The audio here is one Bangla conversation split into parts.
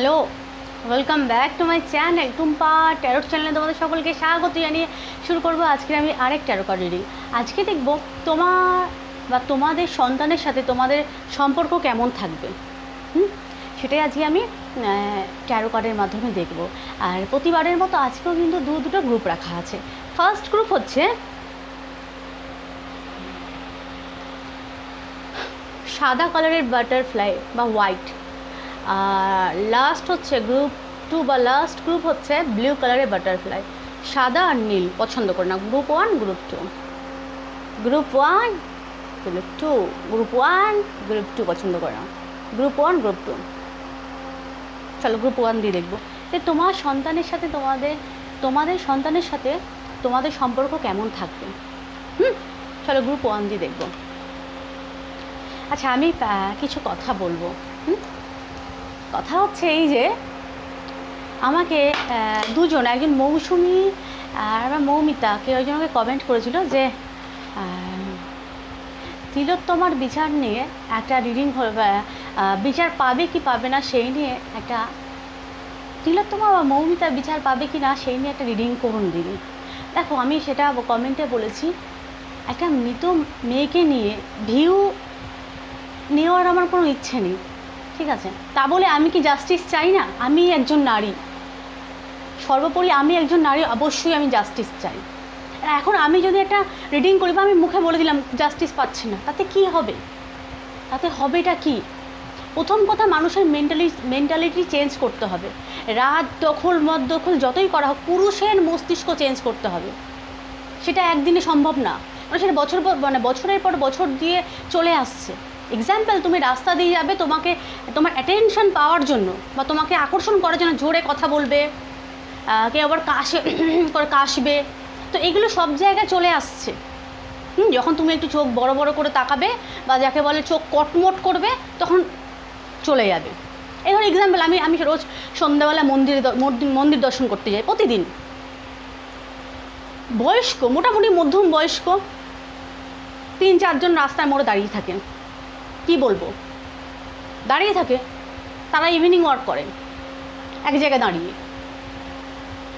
Hello welcome back to my channel Tumpa tarot চ্যানেলে তোমাদের সকলকে স্বাগত জানিয়ে শুরু করব আজকে আমি আরেক ট্যারো কার্ড রিডিং আজকে দেখব তোমার বা তোমাদের সন্তানের সাথে তোমাদের সম্পর্ক কেমন থাকবে। সেটাই আজকে আমি ট্যারো কার্ডের মাধ্যমে দেখব। আর প্রতিবারের মতো আজকেও কিন্তু দু, দুটো গ্রুপ রাখা আছে। ফার্স্ট গ্রুপ হচ্ছে সাদা কালারের বাটারফ্লাই বা হোয়াইট আর লাস্ট হচ্ছে গ্রুপ টু বা লাস্ট গ্রুপ হচ্ছে ব্লু কালারের বাটারফ্লাই সাদা আর নীল, পছন্দ করে না। Group one group two group one group two group one group two পছন্দ করে না। গ্রুপ ওয়ান গ্রুপ টু চলো গ্রুপ ওয়ান দিয়ে দেখব। যে তোমার সন্তানের সাথে তোমাদের তোমাদের সন্তানের সাথে তোমাদের সম্পর্ক কেমন থাকবে? হুম? চলো গ্রুপ ওয়ান দিয়ে দেখব। আচ্ছা আমি কিছু কথা বলব। হুম? কথা হচ্ছে এই যে আমাকে দুজন, একজন মৌসুমি আর আমার মৌমিতা, কেউ একজন আমাকে কমেন্ট করেছিল যে তিলোত্তমার বিচার নিয়ে একটা রিডিং বিচার পাবে কি পাবে না সেই নিয়ে একটা তিলোত্তমা বা মৌমিতা বিচার পাবে কি না সেই নিয়ে একটা রিডিং করুন দিদি। দেখো, আমি সেটা কমেন্টে বলেছি, একটা মৃত মেয়েকে নিয়ে ভিউ নেওয়ার আমার কোনো ইচ্ছে নেই। ঠিক আছে? তা বলে আমি কি জাস্টিস চাই না? আমি একজন নারী। সর্বোপরি আমি একজন নারী, অবশ্যই আমি জাস্টিস চাই। এখন আমি যদি একটা রিডিং করি বা আমি মুখে বলে দিলাম জাস্টিস পাচ্ছি না, তাতে কি হবে? তাতে হবেটা কি? প্রথম কথা মানুষের মেন্টালি মেন্টালিটি চেঞ্জ করতে হবে। রাত দখল, মদ দখল যতই করা হোক, পুরুষের মস্তিষ্ক চেঞ্জ করতে হবে। সেটা একদিনে সম্ভব না। মানে সেটা বছর মানে বছরের পর বছর দিয়ে চলে আসছে। এক্সাম্পল তুমি রাস্তা দিয়ে যাবে তোমাকে তোমার অ্যাটেনশন পাওয়ার জন্য বা তোমাকে আকর্ষণ করার জন্য জোরে কথা বলবে কেউ আবার কাশে করে কাশবে। তো এগুলো সব জায়গায় চলে আসছে। হুম, যখন তুমি একটু চোখ বড় বড় করে তাকাবে বা যাকে বলে চোখ কটমট করবে তখন চলে যাবে। এই ধর এক্সাম্পল আমি আমি রোজ সন্ধ্যাবেলা মন্দিরে মন্দির- দর্শন করতে যাই প্রতিদিন। বয়স্ক মোটামুটি মধ্যম বয়স্ক তিন চারজন রাস্তার মোড়ে দাঁড়িয়ে থাকে কি বলব? দাঁড়িয়ে থাকে। তারা ইভিনিং ওয়ার্ক করেন। এক জায়গায় দাঁড়িয়ে।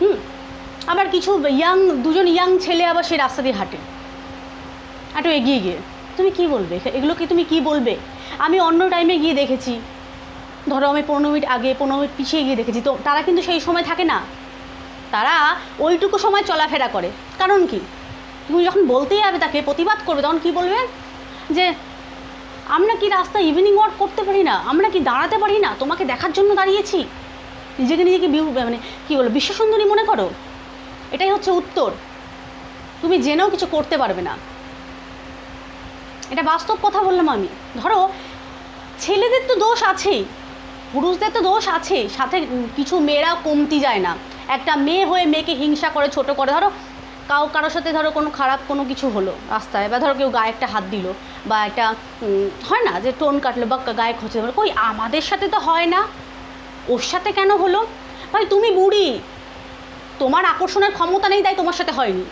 হুম, আবার কিছু ইয়াং দুজন ইয়াং ছেলে আবার সেই রাস্তা দিয়ে হাঁটে। একটু এগিয়ে গিয়ে, তুমি কি বলবে? এগুলোকে তুমি কি বলবে? আমি অন্য টাইমে গিয়ে দেখেছি। ধরো আমি পনেরো মিনিট আগে, পনেরো মিনিট পিছিয়ে গিয়ে দেখেছি। তো তারা কিন্তু সেই সময় থাকে না। তারা ওইটুকু সময় চলাফেরা করে। কারণ কি? তুমি যখন বলতেই যাবে তাকে, প্রতিবাদ করবে, তখন কি বলবে? যে আমরা কি রাস্তায় ইভিনিং ওয়াক করতে পারি না? আমরা কি দাঁড়াতে পারি না? তোমাকে দেখার জন্য দাঁড়িয়েছি। নিজেকে নিজেকে মানে কী বলো বিশ্বসুন্দরী মনে করো। এটাই হচ্ছে উত্তর। তুমি জেনেও কিছু করতে পারবে না। এটা বাস্তব কথা বললাম আমি। ধরো, ছেলেদের তো দোষ আছেই, পুরুষদের তো দোষ আছেই, সাথে কিছু মেয়েরা কমতি যায় না। একটা মেয়ে হয়ে মেয়েকে হিংসা করে, ছোট করে, ধরো কাউ কারোর সাথে ধরো কোনো খারাপ কোনো কিছু হলো রাস্তায়, বা ধরো কেউ গায়ে একটা হাত দিল, বা একটা হয় না যে টোন কাটলো বা গায়ে খোঁচে ধরো কই আমাদের সাথে তো হয় না। ওর সাথে কেন হলো? ভাই তুমি বুড়ি, তোমার আকর্ষণের ক্ষমতা নেই, তাই তোমার সাথে হয়নি।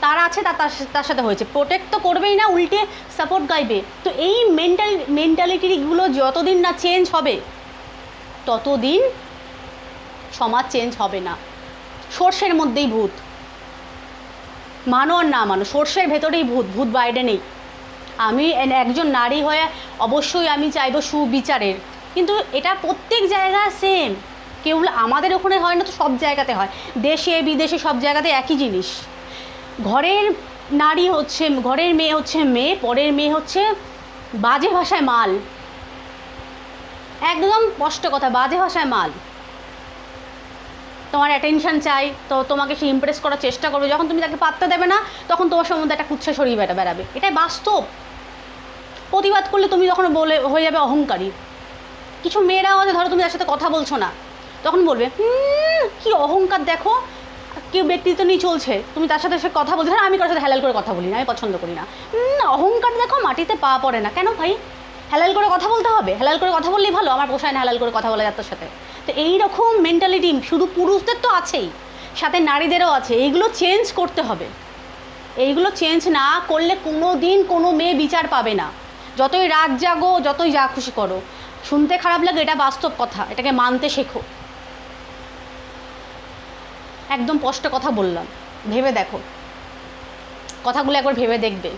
তার আছে সাথে- তার সাথে হয়েছে। প্রোটেক্ট তো করবেই না, উল্টে সাপোর্ট গাইবে। তো এই মেন্টাল মেন্টালিটিগুলো যতদিন না চেঞ্জ হবে, ততদিন সমাজ চেঞ্জ হবে না। সর্ষের মধ্যেই ভূত। মানো আর না মানো, সর্ষের ভেতরেই ভূত ভূত বাইরে নেই। আমি একজন নারী হয়ে অবশ্যই আমি চাইব সুবিচারের। কিন্তু এটা প্রত্যেক জায়গা সেম কেউ আমাদের ওখানে হয় না তো সব জায়গাতে হয়। দেশে, বিদেশে সব জায়গাতে একই জিনিস। ঘরের নারী হচ্ছে, ঘরের মেয়ে হচ্ছে মেয়ে, পরের মেয়ে হচ্ছে বাজে ভাষায় মাল। একদম স্পষ্ট কথা, বাজে ভাষায় মাল। তোমার অ্যাটেনশন চাই তো তোমাকে সে ইমপ্রেস করার চেষ্টা করবে। যখন তুমি তাকে পাত্তা দেবে না তখন তোমার সম্বন্ধে একটা কুচ্ছা সরিয়ে বেড়া বেড়াবে। এটাই বাস্তব। প্রতিবাদ করলে তুমি তখন বলে হয়ে যাবে অহংকারী। কিছু মেয়েরাও আছে ধরো তুমি তার সাথে কথা বলছো না তখন বলবে "হুম, কি অহংকার দেখো। কেউ ব্যক্তিত্ব নিয়ে চলছে তুমি তার সাথে সে কথা বলছো আমি কারোর সাথে হেলাল করে কথা বলি না আমি পছন্দ করি না। "হুম, অহংকার দেখো মাটিতে পা পড়ে না। কেন ভাই? হেলাল করে কথা বলতে হবে? হেলাল করে কথা বললেই ভালো আমার পোষায় না হেলাল করে কথা বলা তোর সাথে। তো এই রকম মেন্টালিটি শুধু পুরুষদের তো আছেই, সাথে নারীদেরও আছে। এইগুলো চেঞ্জ করতে হবে। এইগুলো চেঞ্জ না করলে কোনো দিন কোনো মেয়ে বিচার পাবে না। যতই রাত জাগো, যতই যা খুশি করো, শুনতে খারাপ লাগে এটা বাস্তব কথা, এটাকে মানতে শেখো। একদম স্পষ্ট কথা বললাম। ভেবে দেখো। কথাগুলো একবার ভেবে দেখবে।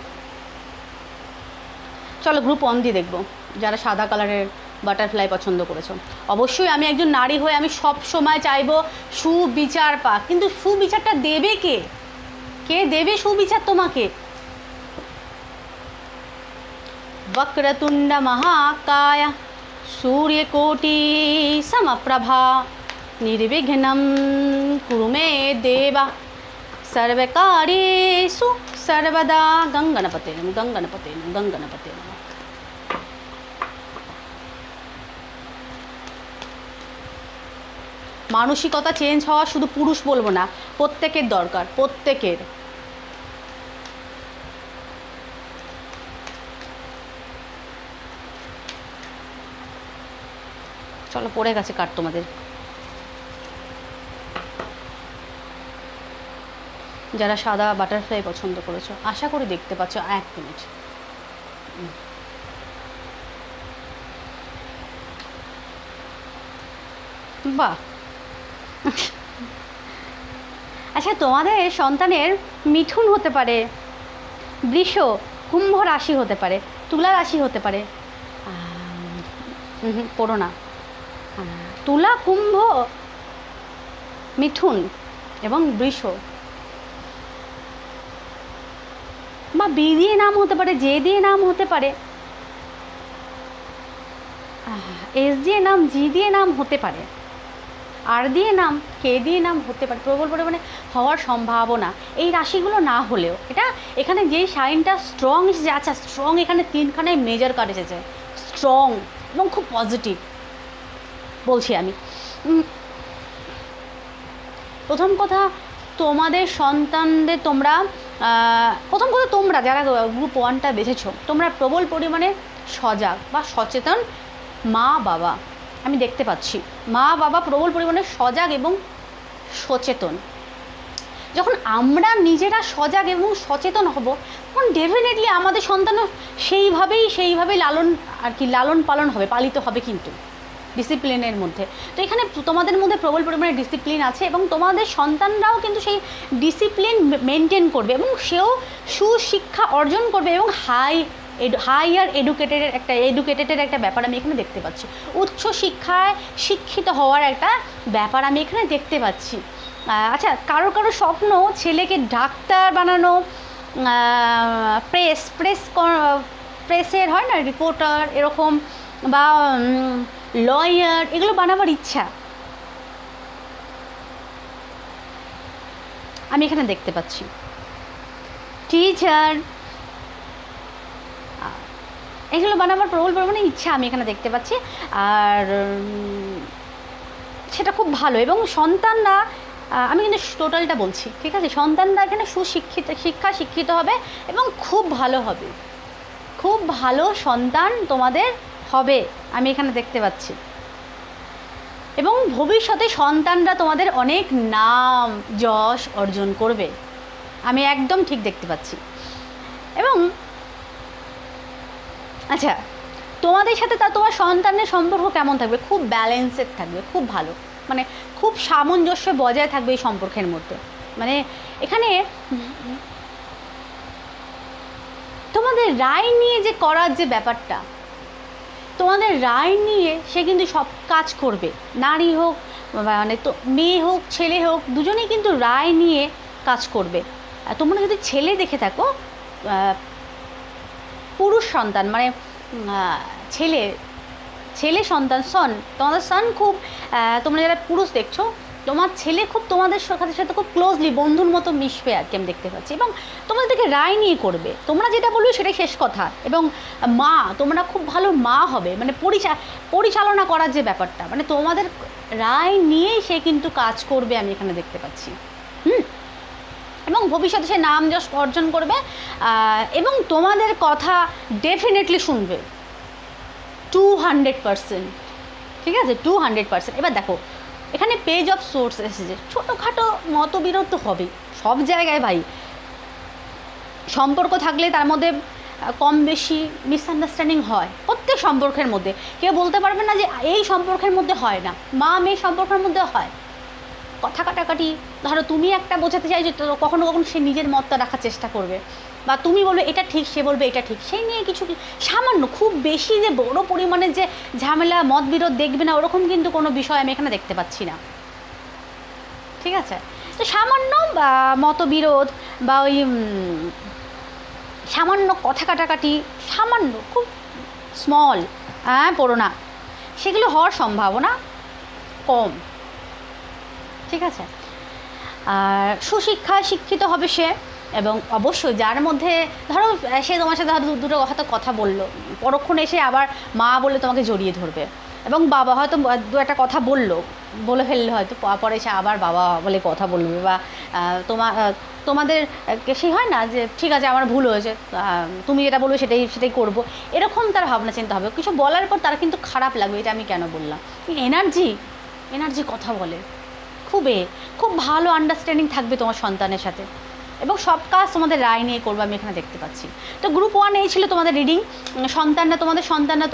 চলো গ্রুপ অন দিয়ে দেখব, যারা সাদা কালারের বাটারফ্লাই পছন্দ করেছো অবশ্যই আমি একজন নারী হয়ে আমি সব সময় চাইবো সুবিচার পাক কিন্তু সুবিচারটা দেবে কে কে দেবে সুবিচার তোমাকে वक्रतुण्ड महाकाय सूर्यकोटि समप्रभा निर्विघ्नं कुरु मे देव सर्वकार्येषु सर्वदा गङ्गणपते नमः गङ्गणपते नमः गङ्गणपते মানসিকতা চেঞ্জ হওয়া শুধু পুরুষ বলব না, প্রত্যেকের দরকার, প্রত্যেকের। চলো, পড়ে গেছে কাট তোমাদের। যারা সাদা বাটারফ্লাই পছন্দ করেছ, আশা করি দেখতে পাচ্ছ এক মিনিট। বাহ! আচ্ছা তোমাদের সন্তানের মিঠুন হতে পারে, বৃষ, কুম্ভ রাশি হতে পারে, তুলা রাশি হতে পারে। পড়ো না। তুলা, কুম্ভ, মিথুন এবং বৃষ। বা বি দিয়ে নাম হতে পারে, জে দিয়ে নাম হতে পারে। এস দিয়ে নাম, জি দিয়ে নাম হতে পারে। আর দিয়ে নাম, কে দিয়ে নাম হতে পারে, প্রবল পরিমাণে হওয়ার সম্ভাবনা। এই রাশিগুলো না হলেও, এটা এখানে যেই সাইনটা স্ট্রং এসেছে আচ্ছা স্ট্রং এখানে তিনখানে মেজর কার্ড এসেছে। স্ট্রং এবং খুব পজিটিভ বলছি আমি। প্রথম কথা, তোমাদের সন্তানদের তোমরা প্রথম কথা তোমরা, যারা গ্রুপ ওয়ানটা বেছেছো, তোমরা প্রবল পরিমাণে সজাগ বা সচেতন মা বাবা আমি দেখতে পাচ্ছি। মা, বাবা প্রবল পরিমাণে সজাগ এবং সচেতন। যখন আমরা নিজেরা সজাগ এবং সচেতন হব, তখন ডেফিনেটলি আমাদের সন্তানও সেইভাবেই সেইভাবেই লালন, আর কি, লালন পালন হবে, পালিত হবে কিন্তু ডিসিপ্লিনের মধ্যে। তো এখানে তোমাদের মধ্যে প্রবল পরিমাণে ডিসিপ্লিন আছে এবং তোমাদের সন্তানরাও কিন্তু সেই ডিসিপ্লিন মেনটেন করবে এবং সেও সুশিক্ষা অর্জন করবে এবং হাই হাইয়ার এডুকেটেডের একটা এডুকেটেডের একটা ব্যাপার আমি এখানে দেখতে পাচ্ছি। উচ্চ শিক্ষায় শিক্ষিত হওয়ার একটা ব্যাপার আমি এখানে দেখতে পাচ্ছি। আচ্ছা কারও কারও স্বপ্ন ছেলেকে ডাক্তার বানানো প্রেস প্রেস প্রেসের হয় না রিপোর্টার এরকম বা লয়ার এগুলো বানাবার ইচ্ছা। আমি এখানে দেখতে পাচ্ছি। টিচার এগুলো বানাবার প্রবল পরিমাণে ইচ্ছা আমি এখানে দেখতে পাচ্ছি। আর সেটা খুব ভালো। এবং সন্তানরা আমি কিন্তু টোটালটা বলছি, ঠিক আছে? সন্তানরা এখানে সুশিক্ষিত, শিক্ষা শিক্ষিত হবে এবং খুব ভালো হবে। খুব ভালো সন্তান তোমাদের হবে, আমি এখানে দেখতে পাচ্ছি। এবং ভবিষ্যতে সন্তানরা তোমাদের অনেক নাম, যশ অর্জন করবে। আমি একদম ঠিক দেখতে পাচ্ছি। এবং আচ্ছা তোমাদের সাথে তা তোমার সন্তানের সম্পর্ক কেমন থাকবে? খুব ব্যালেন্সেড থাকবে, খুব ভালো। মানে খুব সামঞ্জস্য বজায় থাকবে এই সম্পর্কের মধ্যে। মানে এখানে তোমাদের রায় নিয়ে যে করার যে ব্যাপারটা, তোমাদের রায় নিয়ে সে কিন্তু সব কাজ করবে। নারী হোক মানে তো মেয়ে হোক, ছেলে হোক, দুজনেই কিন্তু রায় নিয়ে কাজ করবে। তোমরা যদি ছেলে দেখে থাকো পুরুষ সন্তান মানে ছেলে ছেলে সন্তান, সন, তোমাদের সন খুব তোমরা যারা পুরুষ দেখছ, তোমার ছেলে খুব তোমাদের সাথে সাথে খুব ক্লোজলি বন্ধুর মতো মিশবে আর কি আমি দেখতে পাচ্ছি। এবং তোমাদের থেকে রায় নিয়ে করবে। তোমরা যেটা বলবে সেটাই শেষ কথা। এবং মা, তোমরা খুব ভালো মা হবে। মানে পরিচা, পরিচালনা করার যে ব্যাপারটা মানে তোমাদের রায় নিয়েই সে কিন্তু কাজ করবে আমি এখানে দেখতে পাচ্ছি। এবং ভবিষ্যতে সে নাম যশ অর্জন করবে এবং তোমাদের কথা ডেফিনেটলি শুনবে। টু হান্ড্রেড পারসেন্ট ঠিক আছে? টু হান্ড্রেড পারসেন্ট এবার দেখো, এখানে পেজ অফ সোর্স এসেছে। ছোটোখাটো মতবিরোধ তো হবেই। সব জায়গায় ভাই, সম্পর্ক থাকলে তার মধ্যে কম বেশি মিসআন্ডারস্ট্যান্ডিং হয়। প্রত্যেক সম্পর্কের মধ্যে। কেউ বলতে পারবে না যে এই সম্পর্কের মধ্যে হয় না। মা মেয়ে সম্পর্কের মধ্যে হয়। কথা কাটাকাটি, ধরো তুমি একটা বোঝাতে চাইছো তো কখনো কখনো সে নিজের মতটা রাখার চেষ্টা করবে। বা তুমি বলবে, এটা ঠিক, সে বলবে, এটা ঠিক। সেই নিয়ে কিছু সামান্য, খুব বেশি যে বড় পরিমাণে যে ঝামেলা মত বিরোধ দেখবে না, ওরকম কিন্তু কোনো বিষয় আমি এখানে দেখতে পাচ্ছি না। ঠিক আছে? তো সামান্য মতবিরোধ, বা ওই সামান্য কথা কাটাকাটি, সামান্য, খুব স্মল হ্যাঁ পড়ো না সেগুলো হওয়ার সম্ভাবনা কম। ঠিক আছে? আর সুশিক্ষায় শিক্ষিত হবে সে এবং অবশ্যই যার মধ্যে, ধরো, সে তোমার সাথে দুটো হয়তো কথা বলল। পরক্ষণে এসে আবার মা বলে তোমাকে জড়িয়ে ধরবে। এবং বাবা হয়তো দু একটা কথা বলল, বলে ফেললে হয়তো পরে সে আবার বাবা বলে কথা বলবে বা তোমার তোমাদের সেই হয় না যে, ঠিক আছে, আমার ভুল হয়েছে তুমি যেটা বলবে সেটাই সেটাই করব। এরকম তার ভাবনা চিন্তা হবে। কিছু বলার পর তার কিন্তু খারাপ লাগবে, এটা আমি কেন বললাম? এনার্জি এনার্জি কথা বলে। খুবই খুব ভালো আন্ডারস্ট্যান্ডিং থাকবে তোমার সন্তানের সাথে। এবং সব কাজ তোমাদের রায় নিয়ে করব, আমি এখানে দেখতে পাচ্ছি। তো গ্রুপ ওয়ান এই ছিল তোমাদের রিডিং সন্তানরা, তোমাদের সন্তানরা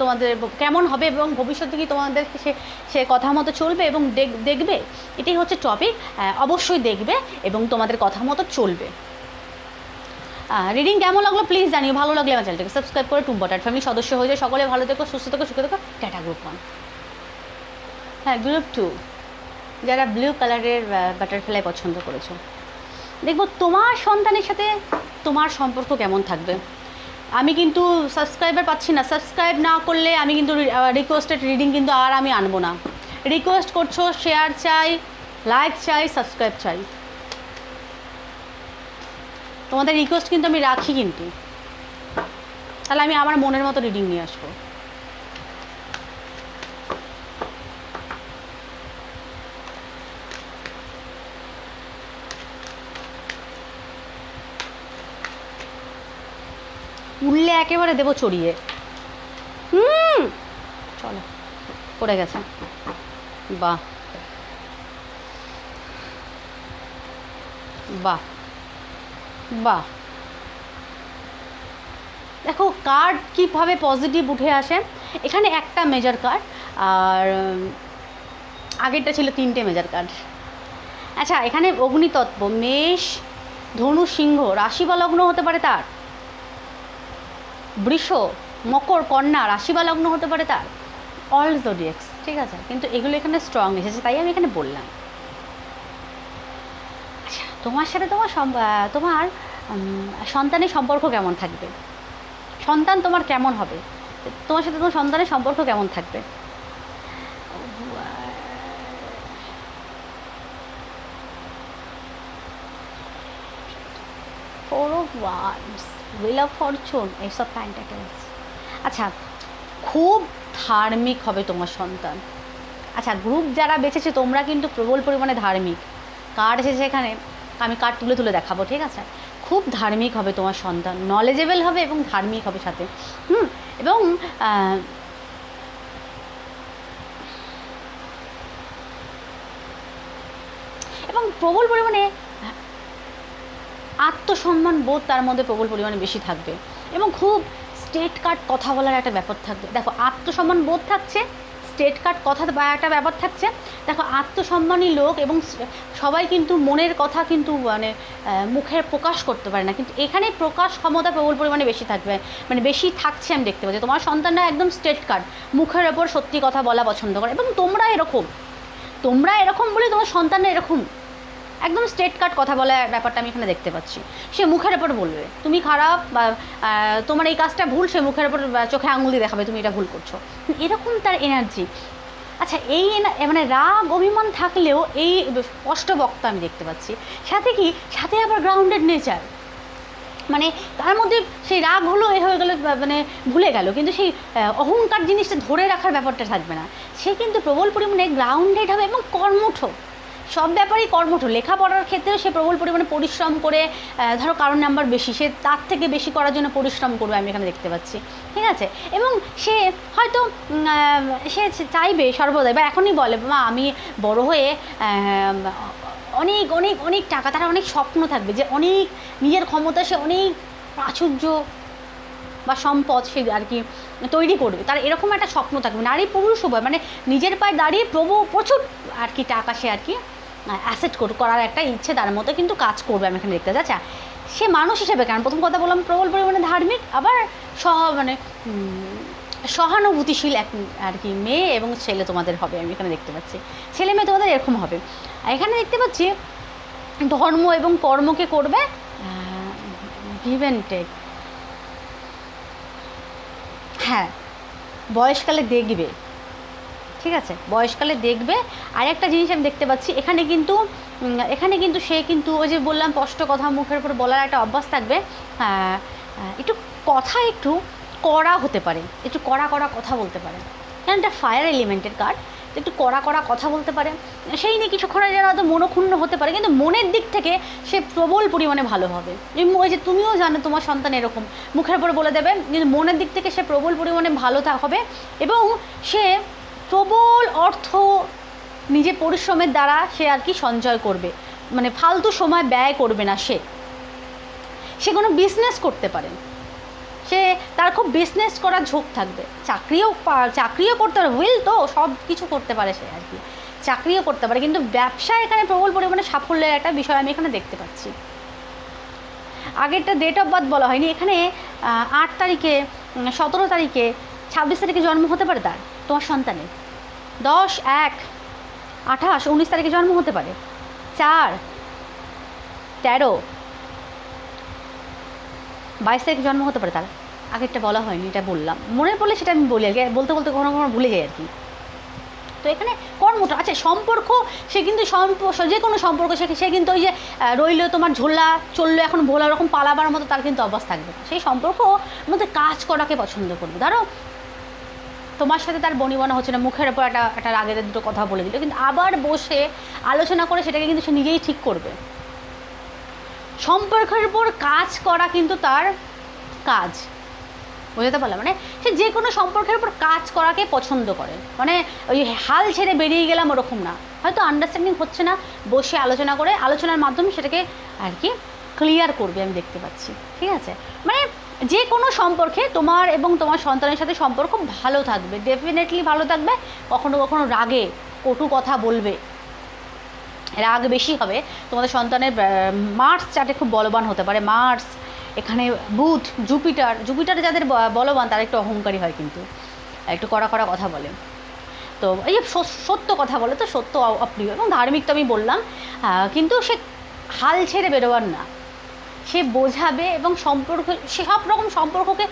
তোমাদের কেমন হবে এবং ভবিষ্যতে কি তোমাদের সে সে কথা মতো চলবে এবং দেখবে? এটাই হচ্ছে টপিক অবশ্যই দেখবে এবং তোমাদের কথা মতো চলবে। রিডিং কেমন লাগল প্লিজ জানিও, ভালো লাগলে আমার চ্যানেলটাকে সাবস্ক্রাইব করে টুম বটার ফ্যামিলি সদস্য হয়ে যায় সকলে ভালো থেকো, সুস্থ থেকো, সুখে থেকো, টাটা গ্রুপ ওয়ান হ্যাঁ গ্রুপ টু যারা ব্লু কালারের বাটারফ্লাই পছন্দ করেছ। দেখব তোমার সন্তানের সাথে তোমার সম্পর্ক কেমন থাকবে। আমি কিন্তু সাবস্ক্রাইবার পাচ্ছি না। সাবস্ক্রাইব না করলে আমি কিন্তু রিকোয়েস্টেড রিডিং কিন্তু আর আমি আনব না। রিকোয়েস্ট করছ শেয়ার চাই লাইক চাই সাবস্ক্রাইব চাই। তোমাদের রিকোয়েস্ট কিন্তু আমি রাখি কিন্তু। তাহলে আমি আমার মনের মতো রিডিং নিয়ে আসব। উঠলে একেবারে দেবো চড়িয়ে। হুম, চলো, পড়ে গেছে। বাহ। বাহ। বাহ। দেখো কার্ড কীভাবে পজিটিভ উঠে আসে? এখানে একটা মেজার কার্ড আর আগেরটা ছিল তিনটে মেজার কার্ড আচ্ছা এখানে অগ্নিতত্ত্ব, মেষ ধনু সিংহ রাশি বা লগ্ন হতে পারে তার। বৃষ, মকর, কন্যা রাশি বা লগ্ন হতে পারে তার। অল জোডিয়াক্স ঠিক আছে? কিন্তু এগুলো এখানে স্ট্রং এসেছে, তাই আমি এখানে বললাম। আচ্ছা তোমার সাথে তোমার তোমার সন্তানের সম্পর্ক কেমন থাকবে? সন্তান তোমার কেমন হবে? তোমার সাথে তোমার সন্তানের সম্পর্ক কেমন থাকবে? Four of wands wheel of fortune এইসব প্যান্টাকেলস আচ্ছা খুব ধার্মিক হবে তোমার সন্তান। আচ্ছা গ্রুপ যারা বেঁচেছে, তোমরা কিন্তু প্রবল পরিমাণে ধার্মিক। কার্ড এসেছে এখানে, আমি কার্ড তুলে তুলে দেখাবো, ঠিক আছে? খুব ধার্মিক হবে তোমার সন্তান নলেজেবল হবে এবং ধার্মিক হবে সাথে। হুম, এবং এবং প্রবল পরিমাণে আত্মসম্মান বোধ তার মধ্যে প্রবল পরিমাণে বেশি থাকবে এবং খুব স্টেট কার্ড কথা বলার একটা ব্যাপার থাকবে। দেখো, আত্মসম্মান বোধ থাকছে, স্টেট কার্ড কথা একটা ব্যাপার থাকছে। দেখো, আত্মসম্মানী লোক এবং সবাই কিন্তু মনের কথা কিন্তু মানে মুখে প্রকাশ করতে পারে না। কিন্তু এখানে প্রকাশ ক্ষমতা প্রবল পরিমাণে বেশি থাকবে। মানে বেশি থাকছে আমি দেখতে পাচ্ছি। তোমার সন্তানরা একদম স্টেট কার্ড, মুখের ওপর সত্যি কথা বলা পছন্দ করে। এবং তোমরা এরকম তোমরা এরকম বলে তোমার সন্তানরা এরকম। একদম স্ট্রেট কাট কথা বলার ব্যাপারটা আমি এখানে দেখতে পাচ্ছি। সে মুখের ওপর বলবে, তুমি খারাপ বা তোমার এই কাজটা ভুল, সে মুখের ওপর চোখে আঙুল দেখাবে, তুমি এটা ভুল করছ। এরকম তার এনার্জি আচ্ছা এই মানে রাগ, অভিমান থাকলেও এই স্পষ্ট বক্তা আমি দেখতে পাচ্ছি। সাথে কি? সাথে আবার গ্রাউন্ডেড নেচার মানে তার মধ্যে সেই রাগ হলো, এ হয়ে গেলো মানে ভুলে গেল, কিন্তু সেই অহংকার জিনিসটা ধরে রাখার ব্যাপারটা থাকবে না। সে কিন্তু প্রবল পরিমাণে গ্রাউন্ডেড হবে এবং কর্মঠ। সব ব্যাপারেই কর্মঠ। লেখাপড়ার ক্ষেত্রেও সে প্রবল পরিমাণে পরিশ্রম করে ধরো কারোর নাম্বার বেশি, সে তার থেকে বেশি করার জন্য পরিশ্রম করবে আমি এখানে দেখতে পাচ্ছি। ঠিক আছে? এবং সে হয়তো সে চাইবে সর্বদাই বা এখনই বলে, মা, আমি বড় হয়ে অনেক অনেক অনেক টাকা, তারা অনেক স্বপ্ন থাকবে যে অনেক নিজের ক্ষমতা সে অনেক প্রাচুর্য বা সম্পদ সে আর কি তৈরি করবে। তার এরকম একটা স্বপ্ন থাকবে। নারী পুরুষ উভয় মানে নিজের পায়ে দাঁড়িয়ে প্রভু প্রচুর আর কি টাকা সে আর কি অ্যাসেট করার একটা ইচ্ছে তার মতো কিন্তু কাজ করবে, আমি এখানে দেখতে যাচ্ছি সে মানুষ হিসেবে কেন? প্রথম কথা বললাম, প্রবল পরিমাণে ধার্মিক, আবার সহ মানে সহানুভূতিশীল এক, আর কি মেয়ে এবং ছেলে তোমাদের হবে, আমি এখানে দেখতে পাচ্ছি। ছেলে মেয়ে তোমাদের এরকম হবে। এখানে দেখতে পাচ্ছি, ধর্ম এবং কর্মকে করবে টেক হ্যাঁ বয়সকালে দেখবে। ঠিক আছে? বয়সকালে দেখবে। আর একটা জিনিস আমি দেখতে পাচ্ছি, এখানে কিন্তু এখানে কিন্তু সে কিন্তু ওই যে বললাম, স্পষ্ট কথা, মুখের উপর বলার একটা অভ্যাস থাকবে। একটু কথা একটু কড়া হতে পারে। একটু কড়া কড়া কথা বলতে পারে। কারণ এটা ফায়ার এলিমেন্টের কার্ড একটু কড়া কড়া কথা বলতে পারে। সেই নিয়ে কিছুক্ষণের জন্য হয়তো মনক্ষুণ্ণ হতে পারে, কিন্তু মনের দিক থেকে সে প্রবল পরিমাণে ভালো হবে। ওই যে তুমিও জানো, তোমার সন্তান এরকম। মুখের উপর বলে দেবে, কিন্তু মনের দিক থেকে সে প্রবল পরিমাণে ভালো হবে। এবং সে প্রবল অর্থ নিজে পরিশ্রমের দ্বারা সে আর কি সঞ্চয় করবে। মানে ফালতু সময় ব্যয় করবে না সে। সে কোনো বিজনেস করতে পারে সে তার খুব বিজনেস করার ঝোঁক থাকবে। চাকরিও চাকরিও করতে পারে উইল তো, সব কিছু করতে পারে সে আর কি। চাকরিও করতে পারে, কিন্তু ব্যবসা এখানে প্রবল পরিমাণে সাফল্যের একটা বিষয় আমি এখানে দেখতে পাচ্ছি। আগেরটা ডেট অফ বার্থ বলা হয়নি, এখানে আট তারিখে সতেরো তারিখে ছাব্বিশ তারিখে জন্ম হতে পারে তার, তোমার সন্তানের। দশ, এক, আঠাশ, উনিশ তারিখে জন্ম হতে পারে। চার, তেরো, বাইশ তারিখে জন্ম হতে পারে তার। আগেরটা বলা হয়নি, এটা বললাম। মনে পড়লে সেটা আমি বলি আর বলতে বলতে কখনো কখনো ভুলে যাই আর কি। তো এখানে কর্মটা আচ্ছা সম্পর্ক, সে কিন্তু সম্পর্ক যে কোনো সম্পর্ক, সে সে কিন্তু ওই যে রইল তোমার ঝোলা, চলল এখন ভোলা রকম পালাবার মতো তার কিন্তু অবস্থা থাকবে। সেই সম্পর্ক মধ্যে কাজ করাকে পছন্দ করবে। ধরো তোমার সাথে তার বনিবনা হচ্ছে না, মুখের ওপর একটা একটা রাগের দুটো কথা বলে দিল। কিন্তু আবার বসে আলোচনা করে সেটাকে কিন্তু সে নিজেই ঠিক করবে। সম্পর্কের উপর কাজ করা কিন্তু তার কাজ। বুঝতে পারলাম? মানে সে যে কোনো সম্পর্কের উপর কাজ করাকে পছন্দ করে। মানে ওই হাল ছেড়ে বেরিয়ে গেলাম ওরকম না। হয়তো আন্ডারস্ট্যান্ডিং হচ্ছে না, বসে আলোচনা করে আলোচনার মাধ্যমে সেটাকে আর কি ক্লিয়ার করবে আমি দেখতে পাচ্ছি। ঠিক আছে? মানে যে কোনো সম্পর্কে তোমার এবং তোমার সন্তানের সাথে সম্পর্ক ভালো থাকবে ডেফিনেটলি ভালো থাকবে। কখনো কখনো রাগে কটু কথা বলবে। রাগ বেশি হবে। তোমাদের সন্তানের মার্স চার্টে খুব বলবান হতে পারে। মার্স, এখানে বুধ জুপিটার জুপিটার যাদের বলবান তারা একটু অহংকারী হয় কিন্তু। একটু কড়া কড়া কথা বলে। তো এই সত্য কথা বলে, তো সত্য অপ্রিয়। এবং ধার্মিক তো আমি বললাম। কিন্তু সে হাল ছেড়ে বেরোবার না। সে বোঝাবে এবং সম্পর্ক, সে সব রকম সম্পর্ককে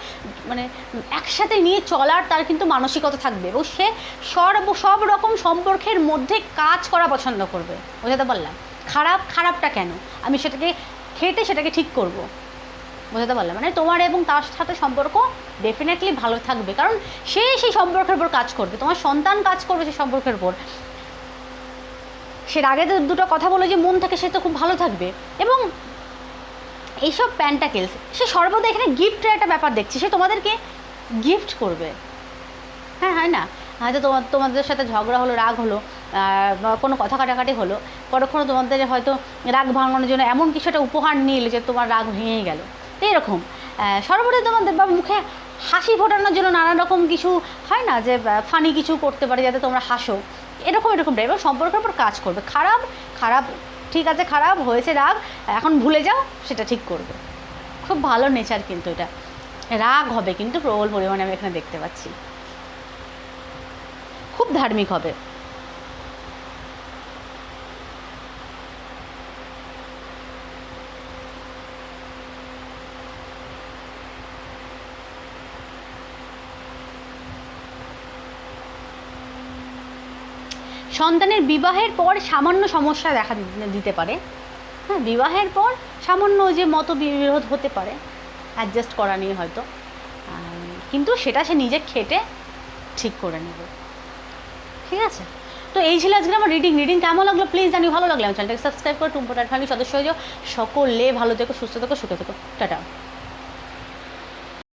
মানে একসাথে নিয়ে চলার তার কিন্তু মানসিকতা থাকবে। এবং সে সর্ব, সব রকম সম্পর্কের মধ্যে কাজ করা পছন্দ করবে। বোঝাতে পারলাম? খারাপ, খারাপটা কেন? আমি সেটাকে খেটে সেটাকে ঠিক করব। বোঝাতে পারলাম? মানে তোমার এবং তার সাথে সম্পর্ক ডেফিনেটলি ভালো থাকবে। কারণ সে সেই সম্পর্কের উপর কাজ করবে। তোমার সন্তান কাজ করবে সেই সম্পর্কের উপর। সে আগে দুটো কথা বলে যে মন থেকে সে তো খুব ভালো থাকবে। এবং এইসব প্যান্টাকেলস সে সর্বদা এখানে গিফটের একটা ব্যাপার দেখছি সে তোমাদেরকে গিফট করবে। হ্যাঁ হয় না? হয়তো তোমার তোমাদের সাথে ঝগড়া হলো রাগ হলো কোনো কথা কাটাকাটি হলো পরক্ষণে তোমাদের হয়তো রাগ ভাঙানোর জন্য এমন কিছু একটা উপহার নিল যে তোমার রাগ ভেঙেই গেল। তো এরকম। আহ, সর্বদাই তোমাদের বা মুখে হাসি ফোটানোর জন্য নানা রকম কিছু হয় না যে ফানি কিছু করতে পারে যাতে তোমরা হাসো? এরকম এরকম টাইপ সম্পর্কের উপর কাজ করবে। খারাপ খারাপ ঠিক আছে, খারাপ হয়েছে, রাগ, এখন ভুলে যাও, সেটা ঠিক করবে। খুব ভালো নেচার কিন্তু এটা। রাগ হবে কিন্তু প্রবল পরিমাণে আমি এখানে দেখতে পাচ্ছি। খুব ধার্মিক হবে। সন্তানের বিবাহের পর সামান্য সমস্যা দেখা দিতে পারে। হ্যাঁ বিবাহের পর সামান্য যে মত বিরোধ হতে পারে। অ্যাডজাস্ট করা নিয়ে হয়তো। কিন্তু সেটা সে নিজে খেটে ঠিক করে নেবে। ঠিক আছে? তো এই ছিল আজকে আমার রিডিং রিডিং কেমন লাগল? প্লিজ জানি ভালো লাগল চ্যানেলটাকে সাবস্ক্রাইব করে। টুম্পটার ফ্যামিলি সদস্য হয়ে যাও। সকলে ভালো থেকো, সুস্থ থেকো, সুখে থেকো। টাটা।